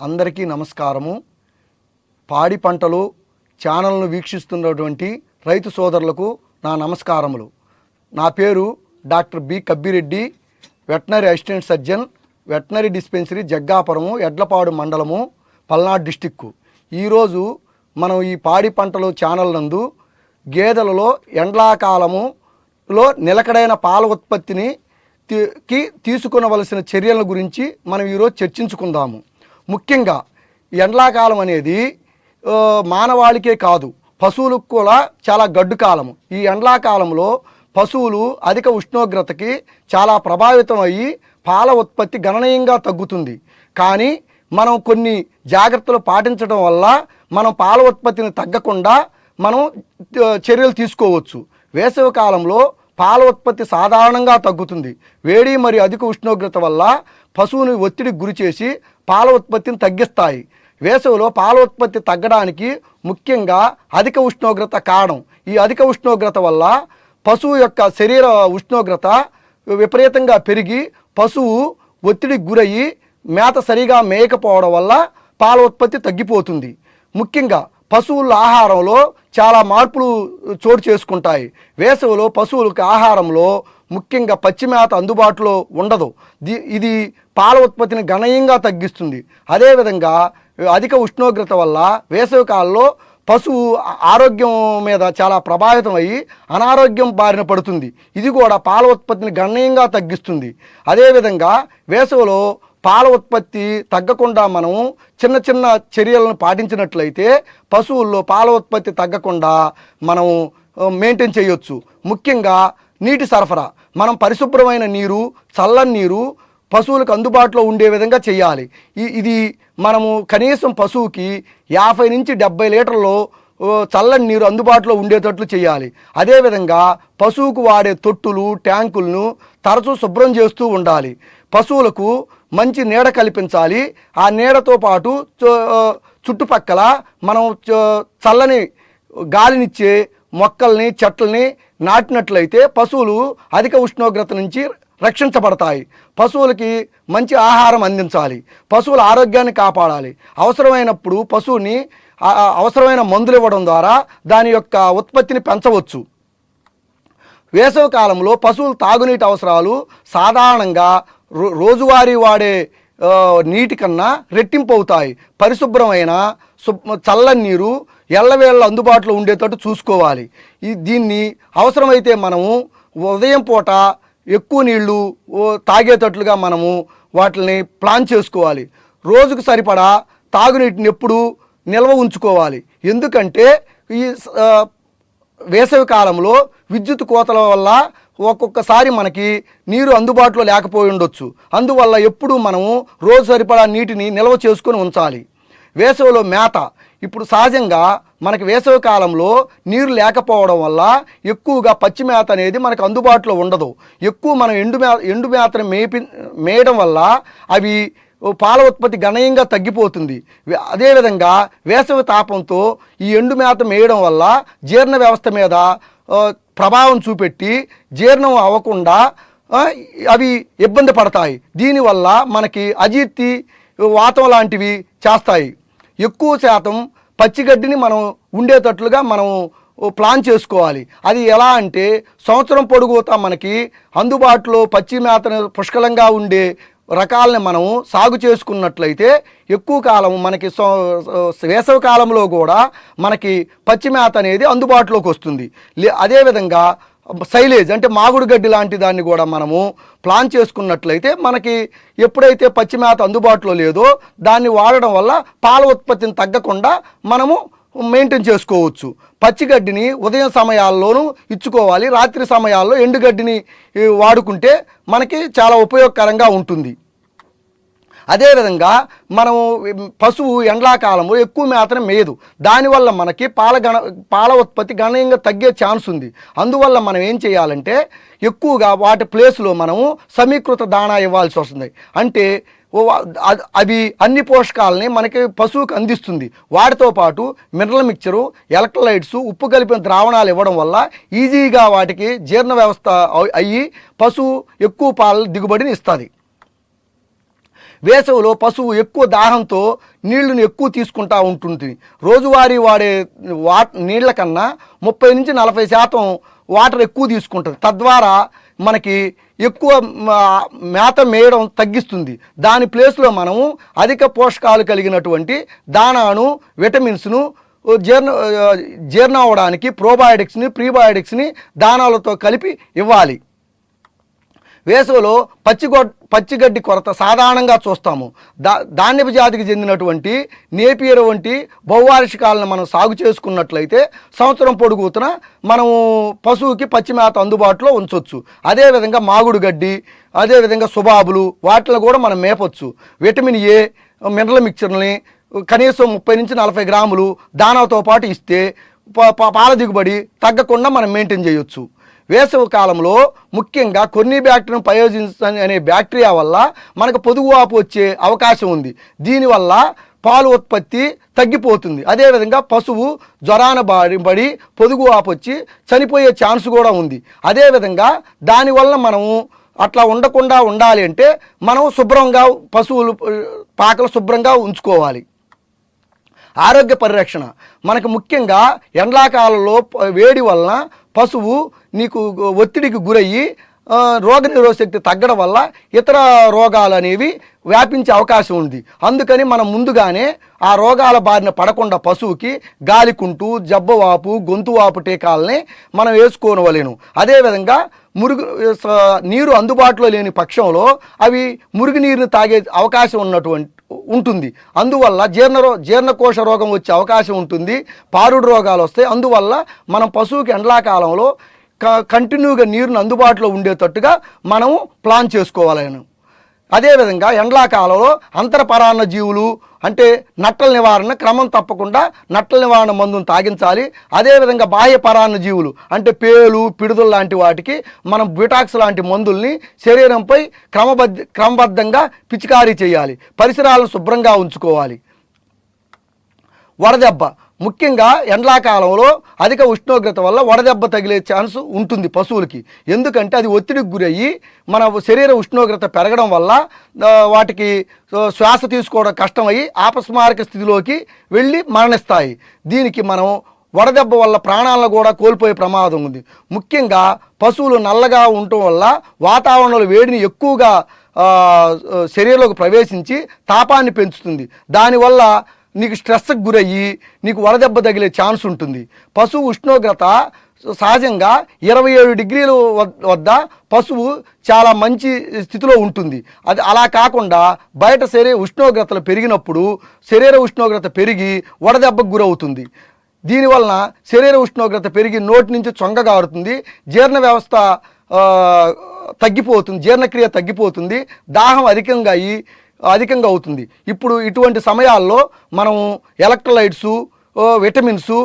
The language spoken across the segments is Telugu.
అందరికీ నమస్కారము. పాడి పంటలు ఛానల్ను వీక్షిస్తున్నటువంటి రైతు సోదరులకు నా నమస్కారములు. నా పేరు doctor B Kabbireddy veterinary assistant surgeon veterinary dispensary జగ్గాపురము Edlapadu మండలము పల్నాడు డిస్టిక్కు. ఈరోజు మనం ఈ పాడి పంటలు ఛానల్ నందు గేదెలలో ఎండాకాలములో నిలకడైన పాల ఉత్పత్తిని తీ- కి తీసుకునవలసిన చర్యల గురించి మనం ఈరోజు చర్చించుకుందాము. ముఖ్యంగా ఎండాకాలం అనేది మానవాళికే కాదు పశువులకు కూడా చాలా గడ్డు కాలము. ఈ ఎండాకాలంలో పశువులు అధిక ఉష్ణోగ్రతకి చాలా ప్రభావితం అయ్యి పాల ఉత్పత్తి గణనీయంగా తగ్గుతుంది. కానీ మనం కొన్ని జాగ్రత్తలు పాటించడం వల్ల మనం పాల ఉత్పత్తిని తగ్గకుండా మనం చర్యలు తీసుకోవచ్చు. వేసవి కాలంలో పాల ఉత్పత్తి సాధారణంగా తగ్గుతుంది. వేడి మరియు అధిక ఉష్ణోగ్రత వల్ల పశువుని ఒత్తిడికి గురి చేసి పాల ఉత్పత్తిని తగ్గిస్తాయి. వేసవిలో పాల ఉత్పత్తి తగ్గడానికి ముఖ్యంగా అధిక ఉష్ణోగ్రత కారణం. ఈ అధిక ఉష్ణోగ్రత వల్ల పశువు యొక్క శరీర ఉష్ణోగ్రత విపరీతంగా పెరిగి పశువు ఒత్తిడికి గురయ్యి మేత సరిగా మేయకపోవడం వల్ల పాల ఉత్పత్తి తగ్గిపోతుంది. ముఖ్యంగా పశువుల ఆహారంలో చాలా మార్పులు చోటు చేసుకుంటాయి. వేసవిలో పశువులకు ఆహారంలో ముఖ్యంగా పచ్చి మేత అందుబాటులో ఉండదు. ది- ఇది పాల ఉత్పత్తిని గణనీయంగా తగ్గిస్తుంది. అదేవిధంగా అధిక ఉష్ణోగ్రత వల్ల వేసవి కాలంలో పశువు ఆరోగ్యం మీద చాలా ప్రభావితం అయ్యి అనారోగ్యం బారిన పడుతుంది. ఇది కూడా పాల ఉత్పత్తిని గణనీయంగా తగ్గిస్తుంది. అదేవిధంగా వేసవిలో పాల ఉత్పత్తి తగ్గకుండా మనం చిన్న చిన్న చర్యలను పాటించినట్లయితే పశువుల్లో పాల ఉత్పత్తి తగ్గకుండా మనం మెయింటైన్ చేయొచ్చు. ముఖ్యంగా నీటి సరఫరా. మనం పరిశుభ్రమైన నీరు చల్లని నీరు పశువులకు అందుబాటులో ఉండే విధంగా చేయాలి. ఇది మనము కనీసం పశువుకి యాభై నుంచి డెబ్బై లీటర్లు చల్లని నీరు అందుబాటులో ఉండేటట్లు చేయాలి. అదేవిధంగా పశువుకు వాడే తొట్టులు ట్యాంకులను తరచూ శుభ్రం చేస్తూ ఉండాలి. పశువులకు మంచి నీడ కల్పించాలి. ఆ నీడతో పాటు చుట్టుపక్కల మనం చల్లని గాలినిచ్చే మొక్కల్ని చెట్లని నాటినట్లయితే పశువులు అధిక ఉష్ణోగ్రత నుంచి రక్షించబడతాయి. పశువులకి మంచి ఆహారం అందించాలి. పశువుల ఆరోగ్యాన్ని కాపాడాలి. అవసరమైనప్పుడు పశువుని అవసరమైన మందులు ఇవ్వడం ద్వారా దాని యొక్క ఉత్పత్తిని పెంచవచ్చు. వేసవి కాలంలో పశువుల తాగునీటి అవసరాలు సాధారణంగా రోజువారీ వాడే నీటి కన్నా రెట్టింపు అవుతాయి. పరిశుభ్రమైన శుభ్ చల్లని నీరు ఎల్లవేళ్ళ అందుబాటులో ఉండేటట్టు చూసుకోవాలి. ఈ దీన్ని అవసరమైతే మనము ఉదయం పూట ఎక్కువ నీళ్ళు ఓ, తాగేటట్లుగా మనము వాటిని ప్లాన్ చేసుకోవాలి. రోజుకు సరిపడా తాగునీటిని ఎప్పుడు నిల్వ ఉంచుకోవాలి. ఎందుకంటే ఈ వేసవి కాలంలో విద్యుత్ కోతల వల్ల ఒక్కొక్కసారి మనకి నీరు అందుబాటులో లేకపోయి ఉండొచ్చు. అందువల్ల ఎప్పుడూ మనము రోజు సరిపడా నీటిని నిల్వ చేసుకొని ఉంచాలి. వేసవిలో మేత. ఇప్పుడు సహజంగా మనకి వేసవి కాలంలో నీరు లేకపోవడం వల్ల ఎక్కువగా పచ్చి మేత అనేది మనకు అందుబాటులో ఉండదు. ఎక్కువ మనం ఎండు మే ఎండు మేతను మేపి మేయడం వల్ల అవి పాల ఉత్పత్తి గణనీయంగా తగ్గిపోతుంది. అదేవిధంగా వేసవి తాపంతో ఈ ఎండు మేత మేయడం వల్ల జీర్ణ వ్యవస్థ మీద ప్రభావం చూపెట్టి జీర్ణం అవ్వకుండా అవి ఇబ్బంది పడతాయి. దీనివల్ల మనకి అజీర్తి వాతం లాంటివి చేస్తాయి. ఎక్కువ శాతం పచ్చిగడ్డిని మనం ఉండేటట్లుగా మనం ప్లాన్ చేసుకోవాలి. అది ఎలా అంటే సంవత్సరం పొడుగుతా మనకి అందుబాటులో పచ్చి మేతను పుష్కలంగా ఉండే రకాలని మనము సాగు చేసుకున్నట్లయితే ఎక్కువ కాలం మనకి సో- వేసవి కాలంలో కూడా మనకి పచ్చి మేత అనేది అందుబాటులోకి వస్తుంది. లే అదేవిధంగా సైలేజ్ అంటే మాగుడు గడ్డి లాంటి దాన్ని కూడా మనము ప్లాన్ చేసుకున్నట్లయితే మనకి ఎప్పుడైతే పచ్చి మేత అందుబాటులో లేదో దాన్ని వాడడం వల్ల పాల ఉత్పత్తిని తగ్గకుండా మనము మెయింటైన్ చేసుకోవచ్చు. పచ్చిగడ్డిని ఉదయం సమయాల్లోనూ ఇచ్చుకోవాలి. రాత్రి సమయాల్లో ఎండుగడ్డిని వాడుకుంటే మనకి చాలా ఉపయోగకరంగా ఉంటుంది. అదేవిధంగా మనము పశువు ఎండాకాలంలో ఎక్కువ మేతను మేయదు. దానివల్ల మనకి పాల గణ పాల ఉత్పత్తి గణనీయంగా తగ్గే ఛాన్స్ ఉంది. అందువల్ల మనం ఏం చేయాలంటే ఎక్కువగా వాటి ప్లేస్లో మనము సమీకృత దాణా ఇవ్వాల్సి వస్తుంది. అంటే అవి అన్ని పోషకాలని మనకి పశువుకు అందిస్తుంది. వాటితో పాటు మినరల్ మిక్చరు ఎలక్ట్రోలైట్స్ ఉప్పు కలిపిన ద్రావణాలు ఇవ్వడం వల్ల ఈజీగా వాటికి జీర్ణ వ్యవస్థ అయ్యి పశువు ఎక్కువ పాల దిగుబడిని ఇస్తుంది. వేసవిలో పశువు ఎక్కువ దాహంతో నీళ్ళను ఎక్కువ తీసుకుంటా ఉంటుంది రోజువారీ వాడే వా నీళ్ళ కన్నా ముప్పై నుంచి నలభై శాతం వాటర్ ఎక్కువ తీసుకుంటుంది. తద్వారా మనకి ఎక్కువ మేత మేయడం తగ్గిస్తుంది. దాని ప్లేస్లో మనము అధిక పోషకాలు కలిగినటువంటి దానాను విటమిన్స్ను జీర్ణ జీర్ణం అవ్వడానికి ప్రోబయోటిక్స్ని ప్రీబయోటిక్స్ని దానాలతో కలిపి ఇవ్వాలి. వేసవిలో పచ్చిగొ పచ్చిగడ్డి కొరత సాధారణంగా చూస్తాము. దా ధాన్యపు జాతికి చెందినటువంటి నేపియర్ వంటి బహువార్షికాలను మనం సాగు చేసుకున్నట్లయితే సంవత్సరం పొడుగుతున మనము పశువుకి పచ్చి మేత అందుబాటులో ఉంచవచ్చు అదేవిధంగా మాగుడు గడ్డి అదేవిధంగా సుబాబులు వాటిని కూడా మనం మేపొచ్చు. విటమిన్ ఏ మినరల్ మిక్చర్ని కనీసం ముప్పై నుంచి నలభై గ్రాములు దానాతో పాటు ఇస్తే పాల దిగుబడి తగ్గకుండా మనం మెయింటైన్ చేయొచ్చు. వేసవి కాలంలో ముఖ్యంగా కొన్ని బ్యాక్టీరియా పయోజిన్స్ అనే బ్యాక్టీరియా వల్ల మనకు పొదుగు వాపు వచ్చే అవకాశం ఉంది. దీనివల్ల పాలు ఉత్పత్తి తగ్గిపోతుంది. అదేవిధంగా పశువు జ్వరాన బారి పడి పొదుగు వాపు వచ్చి చనిపోయే ఛాన్స్ కూడా ఉంది. అదేవిధంగా దానివల్ల మనము అట్లా ఉండకుండా ఉండాలి అంటే మనం శుభ్రంగా పశువులు పాకలు శుభ్రంగా ఉంచుకోవాలి. ఆరోగ్య పరిరక్షణ. మనకు ముఖ్యంగా ఎండాకాలంలో వేడి వలన పశువు నీకు ఒత్తిడికి గురయ్యి రోగ శక్తి తగ్గడం వల్ల ఇతర రోగాలు అనేవి వ్యాపించే అవకాశం ఉంది. అందుకని మనం ముందుగానే ఆ రోగాల బారిన పడకుండా పశువుకి గాలికుంటు జబ్బవాపు గొంతు వాపు టీకాలని మనం వేసుకోనవలేను. అదేవిధంగా మురుగు స- నీరు అందుబాటులో లేని పక్షంలో అవి మురుగునీరుని తాగే అవకాశం ఉన్నటువంటి ఉంటుంది. అందువల్ల జీర్ణ రో జీర్ణకోశ రోగం వచ్చే అవకాశం ఉంటుంది. పారుడు రోగాలు వస్తాయి. అందువల్ల మనం పశువుకి ఎండాకాలంలో కంటిన్యూగా నీరును అందుబాటులో ఉండేటట్టుగా మనము ప్లాన్ చేసుకోవాలను. అదేవిధంగా ఎండాకాలంలో అంతరపరాన్న జీవులు అంటే నట్టల నివారణ క్రమం తప్పకుండా నట్టల నివారణ మందును తాగించాలి. అదేవిధంగా బాహ్య పరాన్న జీవులు అంటే పేలు పిడుదల లాంటి వాటికి మనం బ్యూటాక్స్ లాంటి మందుల్ని శరీరంపై క్రమబద్ధ క్రమబద్ధంగా పిచికారీ చేయాలి. పరిసరాలను శుభ్రంగా ఉంచుకోవాలి. వడదెబ్బ ముఖ్యంగా ఎండాకాలంలో అధిక ఉష్ణోగ్రత వల్ల వడదెబ్బ తగిలే ఛాన్స్ ఉంటుంది పశువులకి. ఎందుకంటే అది ఒత్తిడికి గురయ్యి మన శరీర ఉష్ణోగ్రత పెరగడం వల్ల వాటికి శ్వాస తీసుకోవడం కష్టమయ్యి ఆపస్మారక స్థితిలోకి వెళ్ళి మరణిస్తాయి. దీనికి మనం వడదెబ్బ వల్ల ప్రాణాలను కూడా కోల్పోయే ప్రమాదం ఉంది. ముఖ్యంగా పశువులు నల్లగా ఉండటం వల్ల వాతావరణంలో వేడిని ఎక్కువగా శరీరంలోకి ప్రవేశించి తాపాన్ని పెంచుతుంది. దానివల్ల నీకు స్ట్రెస్కి గురయ్యి నీకు వడదెబ్బ తగిలే ఛాన్స్ ఉంటుంది. పశువు ఉష్ణోగ్రత సహజంగా ఇరవై ఏడు డిగ్రీల వద్ద పశువు చాలా మంచి స్థితిలో ఉంటుంది. అది అలా కాకుండా బయట శరీర ఉష్ణోగ్రతలు పెరిగినప్పుడు శరీర ఉష్ణోగ్రత పెరిగి వడదెబ్బకు గురవుతుంది. దీనివలన శరీర ఉష్ణోగ్రత పెరిగి నోటి నుంచి చొంగగారుతుంది జీర్ణ వ్యవస్థ తగ్గిపోతుంది జీర్ణక్రియ తగ్గిపోతుంది దాహం అధికంగా అయ్యి అధికంగా అవుతుంది. ఇప్పుడు ఇటువంటి సమయాల్లో మనం ఎలక్ట్రోలైట్సు విటమిన్సు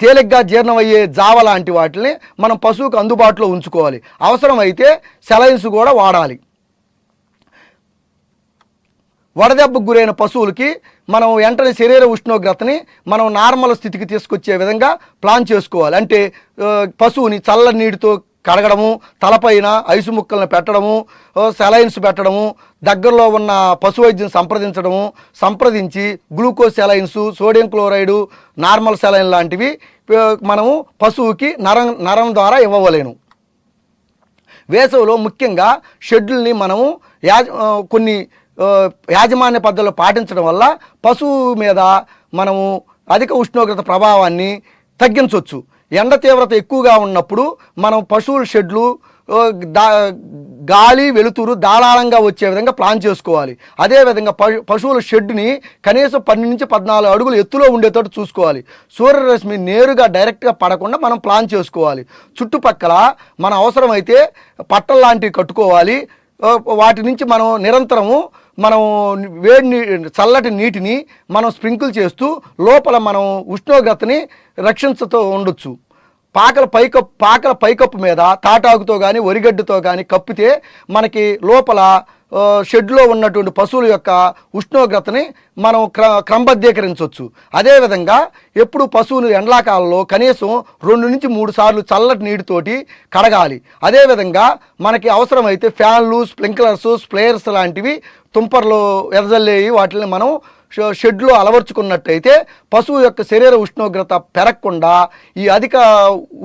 తేలిగ్గా జీర్ణమయ్యే జావ లాంటి వాటిని మనం పశువుకు అందుబాటులో ఉంచుకోవాలి. అవసరమైతే సెలైన్స్ కూడా వాడాలి. వడదెబ్బకు గురైన పశువులకి మనం వెంటనే శరీర ఉష్ణోగ్రతని మనం నార్మల్ స్థితికి తీసుకొచ్చే విధంగా ప్లాన్ చేసుకోవాలి. అంటే పశువుని చల్ల నీటితో కడగడము తలపైన ఐసు ముక్కలను పెట్టడము సెలైన్స్ పెట్టడము దగ్గరలో ఉన్న పశు వైద్యం సంప్రదించడము సంప్రదించి glucose salines sodium chloride normal saline లాంటివి మనము పశువుకి నరం నరం ద్వారా ఇవ్వవలేను. వేసవిలో ముఖ్యంగా షెడ్యూల్ని మనము యాజ కొన్ని యాజమాన్య పద్ధతులు పాటించడం వల్ల పశువు మీద మనము అధిక ఉష్ణోగ్రత ప్రభావాన్ని తగ్గించవచ్చు ఎండ తీవ్రత ఎక్కువగా ఉన్నప్పుడు మనం పశువుల షెడ్లు దా గాలి వెలుతురు ధారాళంగా వచ్చే విధంగా ప్లాన్ చేసుకోవాలి. అదేవిధంగా పశు పశువుల షెడ్ని కనీసం పన్నెండు నుంచి పద్నాలుగు అడుగులు ఎత్తులో ఉండేటట్టు చూసుకోవాలి. సూర్యరశ్మి నేరుగా డైరెక్ట్గా పడకుండా మనం ప్లాన్ చేసుకోవాలి. చుట్టుపక్కల మన అవసరమైతే పట్టలు లాంటివి కట్టుకోవాలి వాటి నుంచి మనం నిరంతరము మనం వేడి నీ చల్లటి నీటిని మనం స్ప్రింకిల్ చేస్తూ లోపల మనం ఉష్ణోగ్రతని రక్షించుతూ ఉండొచ్చు. పాకల పైకప్పు పాకల పైకప్పు మీద తాటాకుతో కానీ వరిగడ్డతో కానీ కప్పితే మనకి లోపల షెడ్లో ఉన్నటువంటి పశువుల యొక్క ఉష్ణోగ్రతని మనం క్ర క్రమబద్ధీకరించవచ్చు. అదేవిధంగా ఎప్పుడు పశువులు ఎండాకాలంలో కనీసం రెండు నుంచి మూడు సార్లు చల్లటి నీటితోటి కడగాలి. అదేవిధంగా మనకి అవసరమైతే ఫ్యాన్లు స్ప్రింక్లర్స్ స్ప్లేయర్స్ లాంటివి తుంపర్లు ఎదజల్లేవి వాటిని మనం షెడ్లో అలవర్చుకున్నట్టయితే పశువు యొక్క శరీర ఉష్ణోగ్రత పెరగకుండా ఈ అధిక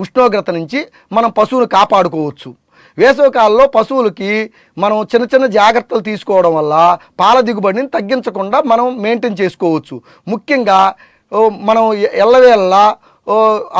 ఉష్ణోగ్రత నుంచి మనం పశువును కాపాడుకోవచ్చు. వేసవికాలంలో పశువులకి మనం చిన్న చిన్న జాగ్రత్తలు తీసుకోవడం వల్ల పాల దిగుబడిని తగ్గించకుండా మనం మెయింటైన్ చేసుకోవచ్చు. ముఖ్యంగా మనం ఎల్లవేళ్ళ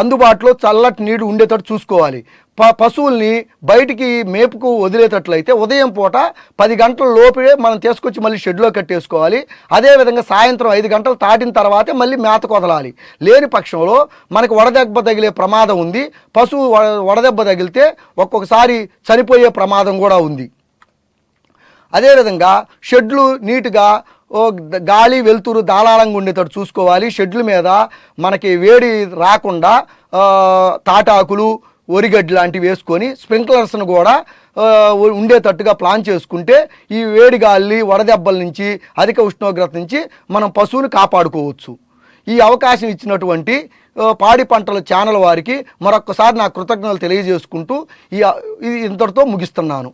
అందుబాటులో చల్లటి నీరు ఉండేటట్టు చూసుకోవాలి. ప పశువుల్ని బయటికి మేపుకు వదిలేటట్లయితే ఉదయం పూట పది గంటల లోపే మనం తీసుకొచ్చి మళ్ళీ షెడ్లో కట్టేసుకోవాలి. అదేవిధంగా సాయంత్రం ఐదు గంటలు దాటిన తర్వాతే మళ్ళీ మేత కొదలాలి. లేని పక్షంలో మనకు వడదెబ్బ తగిలే ప్రమాదం ఉంది. పశువు వడదెబ్బ తగిలితే ఒక్కొక్కసారి చనిపోయే ప్రమాదం కూడా ఉంది. అదేవిధంగా షెడ్లు నీట్గా ఓ గాలి వెలుతురు దాళాళంగా ఉండేటట్టు చూసుకోవాలి. షెడ్ల మీద మనకి వేడి రాకుండా తాటాకులు ఒరిగడ్డి లాంటివి వేసుకొని స్ప్రింక్లర్స్ను కూడా ఉండేటట్టుగా ప్లాన్ చేసుకుంటే ఈ వేడి గాలి వడదెబ్బల నుంచి అధిక ఉష్ణోగ్రత నుంచి మనం పశువుని కాపాడుకోవచ్చు. ఈ అవకాశం ఇచ్చినటువంటి పాడి పంటల ఛానల్ వారికి మరొక్కసారి నా కృతజ్ఞతలు తెలియజేసుకుంటూ ఈ ఇంతటితో ముగిస్తున్నాను.